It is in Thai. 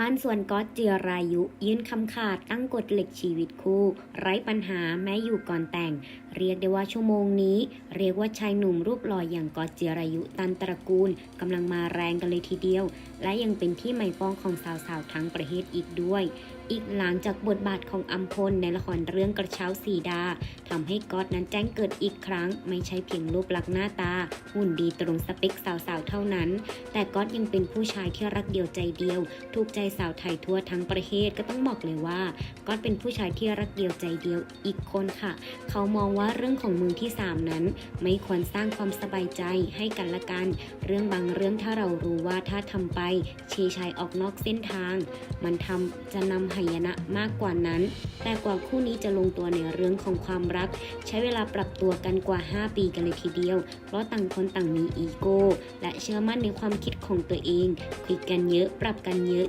บ้านส่วนก๊อตเจียรายุ ยื่นคำขาดตั้งกฎเหล็กชีวิตคู่ ไร้ปัญหาแม้อยู่ก่อนแต่ง เรียกได้ว่าชั่วโมงนี้ เรียกว่าชายหนุ่มรูปหล่ออย่างก๊อตเจียรายุตันตระกูลกำลังมาแรงกันเลยทีเดียว และยังเป็นที่หมายปองของสาวๆทั้งประเทศอีกด้วย อีกหลังจากบทบาทของอัมพลในละครเรื่องกระเช้าสีดาทำให้ก๊อตนั้นแจ้งเกิดอีกครั้ง ไม่ใช่เพียงรูปลักษณ์หน้าตา หุ่นดีตรงสเปคสาวๆเท่านั้น แต่ก๊อตยังเป็นผู้ชายที่รักเดียวใจเดียวถูกใจสาวไทยทั่วทั้งประเทศก็ต้องบอกเลยว่าก๊อตเป็นผู้ชายที่รักเดียวใจเดียวอีกคนค่ะ เขามองว่าเรื่องของมือที่สามนั้น ไม่ควรสร้างความสบายใจให้กันละกัน เรื่องบางเรื่องถ้าเรารู้ว่าถ้าทำไปชีชัยออกนอกเส้นทาง มันทำจะนำหายนะมากกว่านั้น แต่กว่าคู่นี้จะลงตัวในเรื่องของความรัก ใช้เวลาปรับตัวกันกว่า 5 ปีกันเลยทีเดียว เพราะต่างคนต่างมีอีโก้และเชื่อมั่นในความคิดของตัวเองคุยกันเยอะปรับกันเยอะ